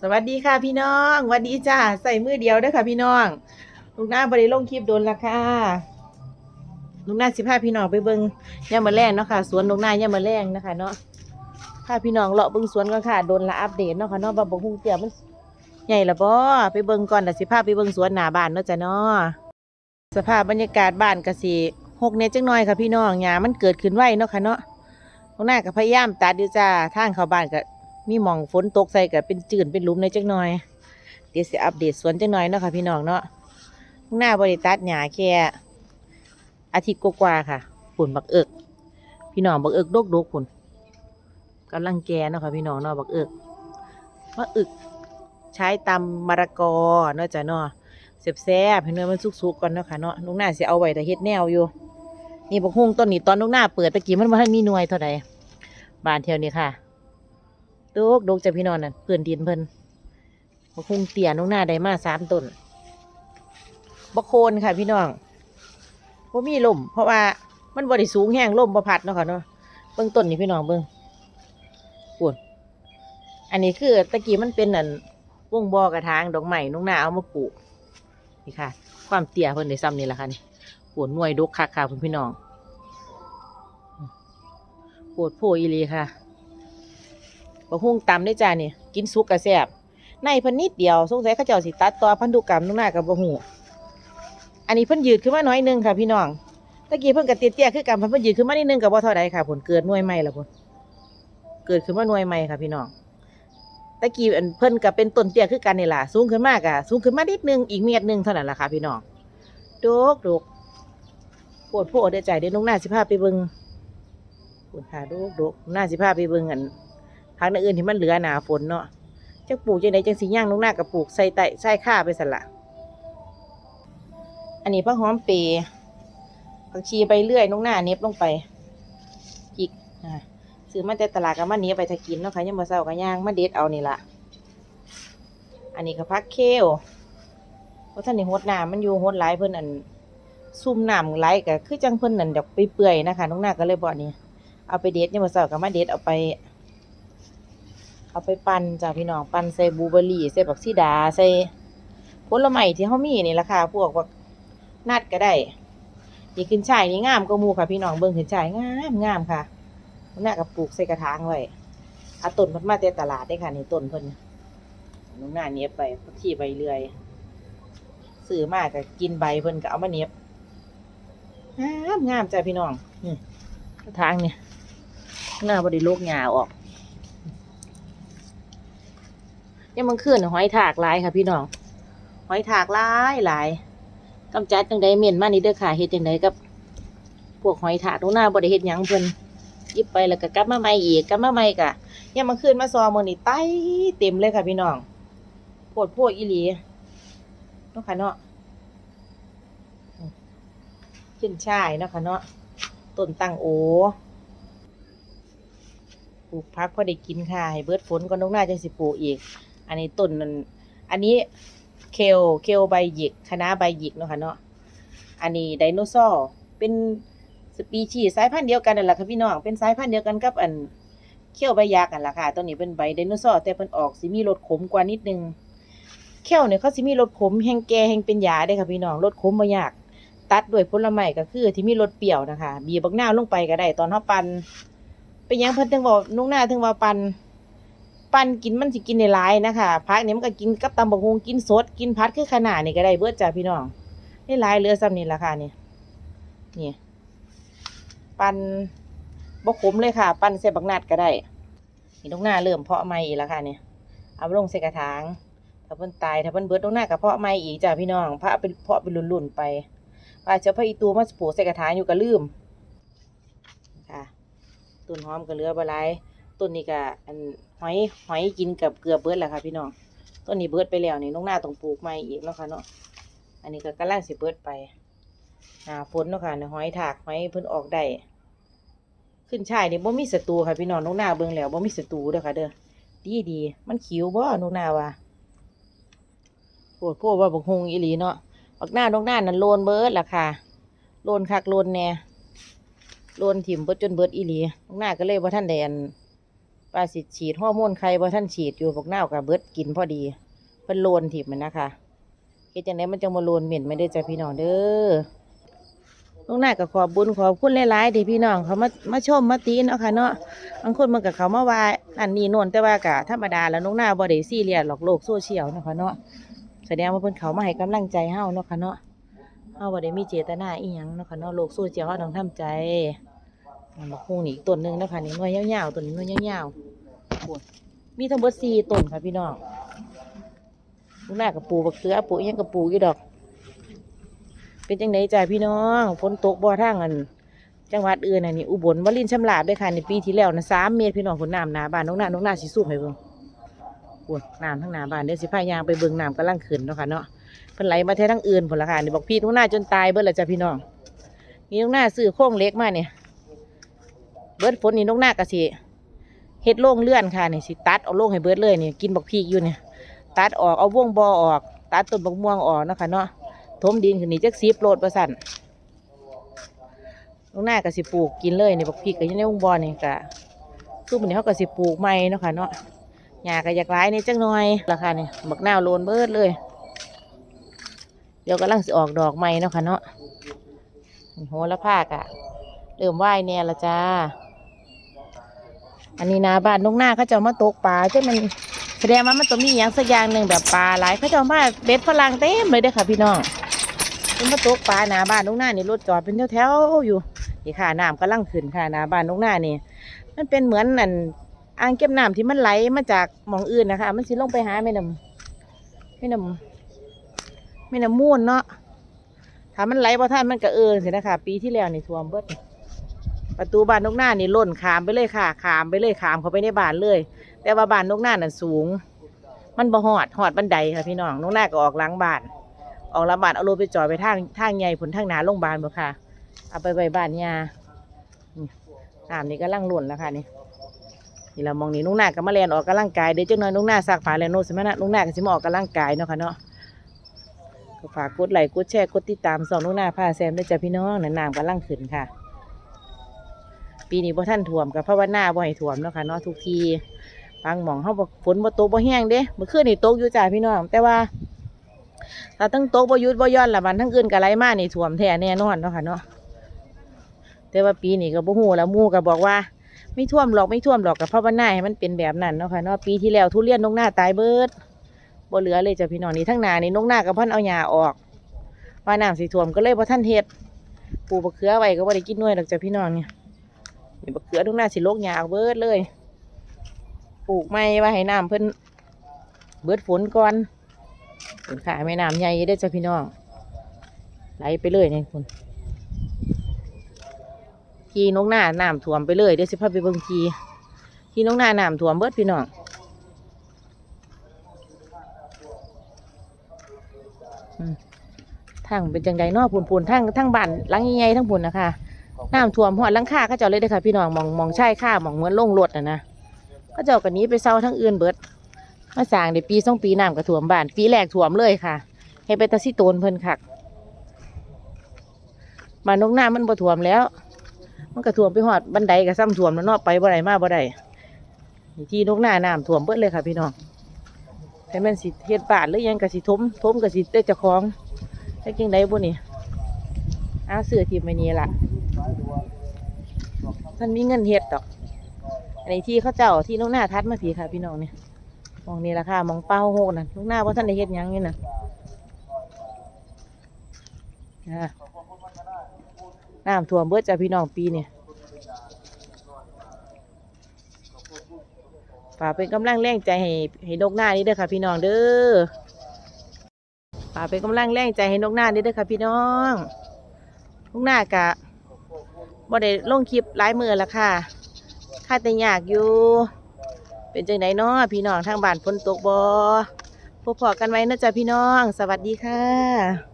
สวัสดีค่ะพี่น้องสวัสดีจ้าใส่มือเดียวเด้อค่ะพี่น้องลูกหน้าบริลงคลิปโดนละค่ะลูกหน้าสิพาพี่น้องไปเบิ่งย่ามาแรงเนาะค่ะ สวนลูกหน้าย่ามาแรงนะคะเนาะพาพี่น้องเลาะเบิ่งสวนก่อนค่ะโดนละอัปเดตเนาะค่ะเนาะว่าบ่ฮู้เตี้ยมันใหญ่ละบ่ไปเบิ่งก่อนแล้วสิพาไปเบิ่งสวนหน้าบ้านเนาะจ้ะเนาะสภาพบรรยากาศบ้านก็สิหกเนจังน้อยค่ะพี่น้องหญ้ามันเกิดขึ้นไวเนาะค่ะเนาะลูกหน้าก็พยายามตัดอยู่จ้าทางเข้าบ้านก็ มีหมองฝนตกใส่กับเป็นจืดเป็นหลุมในจักหน่อย เดี๋ยวสิอัปเดตสวนจักหน่อยเนาะค่ะพี่น้องเนาะหน้าบริตัดหญ้าแค่อาทิตย์กว่าๆค่ะฝุ่นบักเอิกพี่น้องบักเอิกดกดกฝุ่นกำลังแก่เนาะค่ะพี่น้องเนาะบักเอิกบักเอิกใช้ตำมะระกอเนาะจ้ะเนาะแซ่บๆให้เนื้อมันสุกๆก่อนเนาะค่ะเนาะลูกหน้าสิเอาไว้แต่เฮ็ดแนวอยู่ นี่บักฮุ่งต้นนี้ตอนลูกหน้าเปิดตะกี้มันบ่ทันมีหน่วยเท่าใดบานเที่ยวนี้ค่ะ ดกดกจะพี่นอนน่ะเพื่อนดินเพิ่นบกคงเตี่ยน้องหน้าได้มาสามต้นบกโคนค่ะพี่น้องว่ามีลมเพราะว่ามันบริสูงแห้งลมประพัดเนาะค่ะเนาะเบื้องต้นนี่พี่น้องเบื้องปวดอันนี้คือตะกี้มันเป็นอันวงบอกระถางดอกไม้น้องหน้าเอามาปลูกนี่ค่ะ ความเตี่ยเพิ่นได้ซ้ำนี่แหละค่ะนี่ปวดหน่วยดกคักค่ะคุณพี่น้องปวดโพอีลีค่ะ บะฮุ่งตำได้จ้านี่กินซุกกระแซบในเพิ่นนิดเดียวสงสัยเขาเจ้าสิตัดต่อพันธุกรรมนุ่งหน้ากับบะหูอันนี้เพิ่นยืดขึ้นมาน้อยนึงค่ะพี่น้องตะกี้เพิ่นกระเตี้ยๆคือกันเพิ่นยืดขึ้นมานิดนึงกับว่าเท่าใดค่ะผลเกิดหน่วยใหม่ละผลเกิดขึ้นมาหน่วยใหม่ค่ะพี่น้องตะกี้อันเพิ่นก็เป็นต้นเตี้ยคือกันนี่ล่ะสูงขึ้นมากอะสูงขึ้นมานิดนึงอีกเมตรหนึงเท่านั้นล่ะค่ะพี่น้องดกดกปวดโพดได้ใจเดี๋ยนุ่งหน้าสิพาไปเบิงปวดขาดกดกหน้าสิพาไปเบิงอัน พักในอื่นที่มันเหลือหนาฝนเนาะจักปลูกจังไดจังสีย่างลงหน้ากับปลูกใส่ไต่ใส่ข้าไปสั่นละอันนี้ผักหอมเปรย์ผักชีไปเรื่อยลงหน้าเน็บลงไปจิกอ่าซื้อมาแต่ตลาดกับมาเน็บไปถ้ากินเนาะค่ะยังมาเศร้ากับย่างมาเด็ดเอานี่ละอันนี้ก็พักเคลเพราะท่านนี่หดน้ำมันอยู่หดหลเพิ่นอันซุ่มน้ำไหลก็คือจังเพิ่นนั่นดอกไปเปื่อยนะคะน้องหน้าก็เลยบอกนี่เอาไปเด็ดยังมาเศร้ากับมาเด็ดเอาไป เอาไปปั่นจ้าพี่น้องปั่นใส่บลูเบอร์รี่ใส่บักซีดาใส่ผลไม้ที่เขามีนี่ราคาพวกว่านัดก็ได้นี่ขึ้นช่ายนี่งามก็มูค่ะพี่น้องเบิ่งขึ้นช่ายงามงามค่ะน่ากับปลูกใส่กระถางไว้เอาต้นมันมาแต่ตลาดได้ค่ะนี่ต้นเพิ่นน้องหน้าเนี้ยไปที่ใบเลื่อยซื้อมากก็กินใบเพิ่นก็เอามาเนี้ยงามงามจ้าพี่น้องนี่กระถางเนี่ยหน้าบไดิโลกหญ้าออก ยังมันขึ้นหอยถากหลายค่ะพี่น้อง หอยถากหลายหลายกำจัดจังใดเม่นมานี่เด้อค่ะเฮ็ดจังใดกับ พวกหอยถากตรงหน้าบ่ได้เฮ็ดหยังเพิ่นยิบไปแล้วก็กลับมาใหม่อีกกลับมาใหม่กะยังมันขึ้นมาซอมื้อนี้ไต้เต็มเลยค่ะพี่น้องโพดโพดอีหลีเนาะค่ะเนาะขึ้นช่ายเนาะค่ะเนาะต้นตังโอปลูกพักพอได้กินค่ะให้เบิดฝนก่อนตรงหน้าจังสิปลูกอีก อันนี้ต้นนันอันนี้เคลเคลใบหยิกคณะใบหยิกเนาะค่ะเนาะอันนี้ไดโนเสาร์เป็นสปีชีส์สายพันธุ์เดียวกันนั่นแหละค่ะพี่น้องเป็นสายพันธุ์เดียวกันกับอันเขี้ยวใบยักษ์กันล่ะค่ะ ตัวนี้เป็นใบไดโนเสาร์แต่เพิ่นออกสิมีรสขมกว่านิดนึงเขี้ยวเนี่ยเขาสิมีรสขมแห้งแก่แห้งเป็นยาได้ค่ะพี่น้องรสขมบ่ยาก ตัดด้วยผลไม้ก็คือที่มีรสเปรี้ยวนะคะบีบบักหน้าลงไปก็ได้ตอนเฮาปั่นเป็นยังเพิ่นถึงบอกนุ่งหน้าถึงว่าปั่น ปั่นกินมันสิกินในหลายนะคะพักเนี่ยมันก็กินกับตำบักฮงกินสด กินพัดคือขนาดนี่ก็ได้เบิดจ้าพี่น้องได้หลายเหลือซ้ำนี่ราคานี่นี่ปั่นบกขมเลยค่ะ ปั่นใส่บักนัดก็ได้นี่ตรงหน้าเริ่มเพาะใหม่อีกแล้วค่ะเนี่ยเอาลงใส่กระถางถ้าเพิ่นตายถ้าเพิ่นเบิดตรงหน้ากับเพาะใหม่อีกจ้าพี่น้องพระเป็นเพาะเป็นรุ่นๆไปว่าจะพระอีตูมาปลูกใส่กระถางอยู่ก็ลืมค่ะต้นหอมก็เหลือบหลาย ต้นนี้ก็อันหอยหอยกินกับเกลือเบิดแหละค่ะพี่น้องต้นนี้เบิดไปแล้วนี่น้องหน้าต้องปลูกใหม่อีกเนาะค่ะเนาะอันนี้ก็กำลังสิเบิดไปหนาฝนเนาะค่ะในหอยถากหอยเพิ่นออกได้ขึ้นช่ายนี่บ่มีศัตรูค่ะพี่น้องน้องหน้าเบิ่งแล้วบ่มีศัตรูเด้อค่ะ เด้อดีดีมันขิวบ่น้องหน้าว่าโพดโพดว่าบักฮงอีหลีเนาะบักหน้าน้องหน้านั่นโลนเบิดล่ะค่ะโลนคักโลนแน่โลนถิ่มเบิดจนเบิดอีหลีน้องหน้าก็เลยว่าท่านแดน ว่าสิฉีดฮอร์โมนไข่บ่ท่านฉีดอยู่บักเน่ากับเบิดกินพอดีเพิ่นโลนถิบมันนะคะเฮ็ดจังไดมันจังบ่โลนเหม็นไม่ได้จ้ะพี่น้องเด้อลูกหน้าก็ขอบบุญขอบคุณหลายๆที่พี่น้องเขามามาชมมาตีเนาะค่ะเนาะบางคนมันก็เขามาว่าอันนี้น่นแต่ว่าก็ธรรมดาแล้วลูกหน้าบ่ได้ซีเรียสหรอกโลกโซเชียลเนาะค่ะเนาะแสดงว่าเพิ่นเขามาให้กำลังใจเฮาเนาะค่ะเนาะเฮาบ่ได้มีเจตนาอีหยังเนาะค่ะเนาะโลกโซเชียลเฮาต้องทำใจมันบักฮู้นี่อีกต้นหนึงเนาะค่ะนี่หน่วยยาวๆต้นนี้หน่วยยาวๆ มีทั้งหมดสี่ต้นค่ะพี่น้องลูกหน้ากับปูบักเขือปูยังกับปูอยู่ดอก เป็นจังไดจ้าพี่น้องฝนตกบ่อทางอัน จังหวัดอื่นอันนี้อุบลวลินชำลาบด้วยค่ะในปีที่แล้วนะสามเมตรพี่น้องฝนน้ำหนาบ้านน้องหน้าน้องหน้าสิสูบให้เบิ่งปวดน้ำทั้งหนาบ้านเดี๋ยวสิพายางไปเบิ่งน้ำกำลังขึ้นเนาะค่ะเนาะเพิ่นไหลมาแท้ทั้งอื่นผลละค่ะนี่บอกพี่น้องหน้าจนตายเบิดและจ้ะพี่น้องนี่น้องหน้าซื้อโค้งเล็กมาเนี่ยเบิดฝนนี่น้องหน้ากะสิ เฮ็ดโล่งเลื่อนค่ะนี่สิตัดเอาโล่งให้เบิดเลยนี่กินบักพีกอยู่เนี่ยตัดออกเอาวงบอออก ตัดต้นบักม่วงออกนะคะเนาะถมดินขึ้นนี่จักซีโปรดประสันลูกหน้าก็สิปลูกกินเลยนี่บักพีกก็อยังในวงบอนี่ก็คือมันนี้เขาก็สิปลูกใหม่เนาะค่ะเนาะหญ้าก็อยากร้ายนี่จังหน่อยราคานี่บักนาวโลนเบิดเลย เดี๋ยวกำลังสิออกดอกใหม่เนาะค่ะเนาะโหระพากะเริ่มไหวแน่ละจ้า อันนี้นาบ้านนกหน้าเขาจะเอามาตกปลาใช่มันแสดงว่ามันต้องมีอย่างสักอย่างหนึ่งแบบปลาหลายเขาจะเอามาเบ็ดฝรั่งเต็มเลยเด้อค่ะพี่น้องมันมาตกปลาหนาบ้านนกหน้านี่รถจอดเป็นแถวๆอยู่นี่ค่ะน้ำกำลังขึ้นค่ะหนาบ้านนกหน้านี่มันเป็นเหมือนอันอ่างเก็บน้ำที่มันไหลมาจากหมองอื่นนะคะ มันสิลงไปหาแม่น้ำแม่น้ำแม่น้ำมูลเนาะถ้ามันไหลพอท่านมันก็เอินสินะคะปีที่แล้วนี่ท่วมเบิด ประตูบ้านนกหน้านี่ล่นขามไปเลยค่ะ ขามไปเลยขามเข้าไปในบ้านเลย แต่ว่าบ้านนกหน้านั่นสูง มันบ่หอดหอดบันไดค่ะพี่น้องนกหน้าก็ออกหล้างบ้าน ออกล้างบ้านเอารถไปจอดไปทางทางใหญ่ผลทางหนาโรงพยาบาลบ่ค่ะ เอาไปไว้บ้านยานี่น้ำนี่ก็ล่างล่นแล้วค่ะนี่นี่เรามองนี่นุกหน้าก็มาเรียนออกกำลังกายเดี๋ยวจังน้อยนุกหน้าสักผ้าแล้วโน้ตสมัยนะนุกหน้าก็สิมาออกกำลังกายเนาะค่ะเนาะก็ฝากกดไลค์กดแชร์กดติดตามสองนุกหน้าพาแซมด้วยจ้ะพี่น้องนันน้ำกำลังขึ้นค่ะ ปีนี้บ่ท่านถ่วมกับภาวนาบ่ให้ถ่วมเนาะค่ะเนาะทุกทีบางหม่องเฮาบ่ฝนบ่ตกบ่แห้งเด้เมื่อคืนนี่ตกอยู่จ้าพี่น้อง แต่ว่าถ้าทั้งตกบ่หยุดบ่ย่อนละมันทั้งอื่นก็ไหลมานี่ถ่วมแท้แน่นอนเนาะค่ะเนาะแต่ว่าปีนี้ก็บ่ฮู้แล้วหมู่ก็บอกว่า ไม่ท่วมหรอกไม่ท่วมหรอกกับภาวนาให้มันเป็นแบบนั้นเนาะค่ะเนาะปีที่แล้วทุเรียนนกหน้าตายเบิดบ่เหลือเลยจ้ะพี่น้องนี่ทั้งนานี่นกหน้ากับพันเอาหญ้าออกว่าน้ำสิท่วมก็เลยบ่ทันเฮ็ดปลูกบักเขือไว้ก็บ่ได้กินน่วยดอกจ้ะพี่น้องเนี่ย นี่บักเขือทุกหน้าสิโลกยากเบิดเลย ปลูกไม้ไว้ให้น้ำเพิ่นเบิดฝนก่อนฝนขาแม่น้ำใหญ่เด้จ้ะพี่น้องไหลไปเลยนี่คุณทีนกหน้าน้ำท่วมไปเลยเดี๋ยวสิพาไปเบิ่งทีทีนกหน้าน้ำท่วมเบิดพี่น้องอืมทางเป็นจังใดนอพูนพูนๆทางทางบ้านหลังใหญ่ๆทั้งพูนนะคะ น้ำท่วมหัวหลังคาเขาเจ้าเลยเด้อค่ะพี่น้องมองมองใช่ค่ามองเหมือนล่งรถนะนะเขาเจ้ากันนี้ไปเซาทั้งอื่นเบิดมาสร้างในปีสองปีน้ำก็ท่วมบ้าน ปีแรกท่วมเลยค่ะให้ไปตะซิโตนเพิ่นคักบ้านนกน้ามันบ่ท่วมแล้ว มันก็ท่วมไปหอดบันไดก็ซ้ำท่วมแล้วเนาะไปบ่ได้มาบ่ได้ที่นกหน้าน้ำท่วมเบิดเลยค่ะพี่น้องแต่ม่นสิเฮ็ดบานหรือยังก็สิทมทมก็สิได้เจ้าของแต่จังไดบ่นี่อาเสือทีมไปนี่ล่ะ ท่านมีเงินเฮ็ดดอกอันนี้ที่เขาเจ้าที่ลูกหน้าทัดมาผีค่ะพี่น้องเนี่ยมองนี่ราคามองเป้าโหกน่ะลูกหน้าเพราะท่านได้เฮ็ดยังนี่นะน้ำท่วมเบิดจ้ะพี่น้องปีเนี่ยฝากเป็นกำลังแรงใจให้ให้นกหน้านี่เด้อค่ะ พี่น้องเด้อฝากเป็นกำลังแรงใจให้นกหน้านี่เด้อค่ะพี่น้องนกหน้ากะ บ่ได้ลงคลิปหลายมือแล้วค่ะค่าแต่ยากอยู่ เป็นจังไดเนาะพี่น้องทางบ้านฝนตกบ่พบพอกันไว้นะจ๊ะพี่น้อง สวัสดีค่ะ